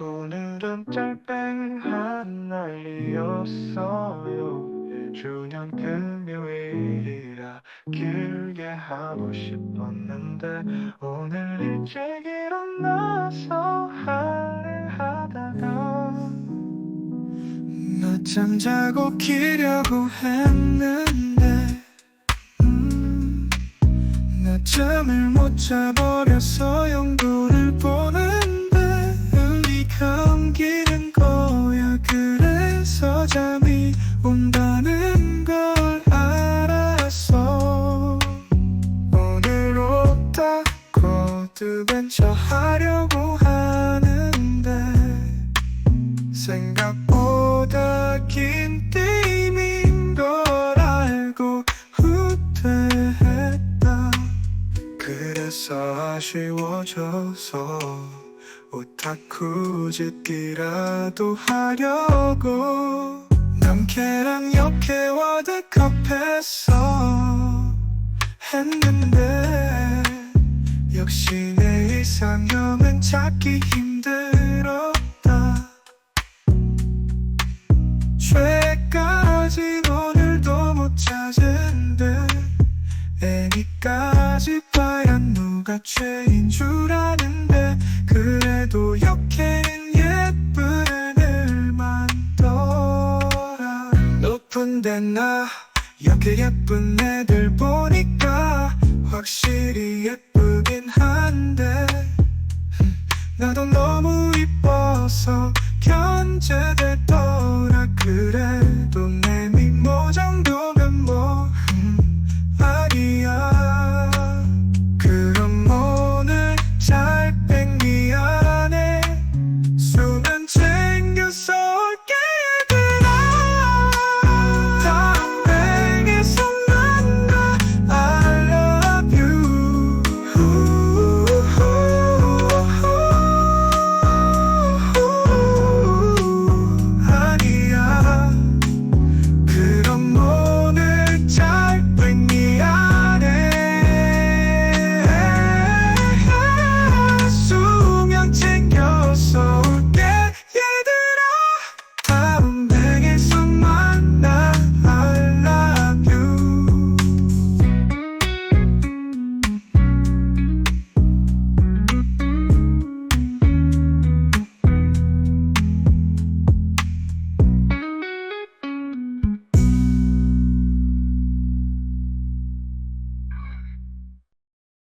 오늘은 짤뱅한 날이었어요. 1주년 금요일이라 길게 하고 싶었는데 오늘 일찍 일어나서 할일 하다가 낮잠 자고 키려고 했는데 음, 낮잠을 못 자버려서 연구를 잠이 온다는 걸 알았어. 오늘 옷 닦고 드벤처 하려고 하는데 생각보다 긴 게임인 걸 알고 후퇴했다. 그래서 아쉬워져서 오타쿠 짓기라도 하려고 남캐랑 역해와 대컵했어. 했는데 역시 내 이상형은 찾기 힘들었다. 죄까지 오늘도 못 찾은데 애니까지 봐야 누가 죄인 예쁜데 나 이렇게 예쁜 애들 보니까 확실히 예쁜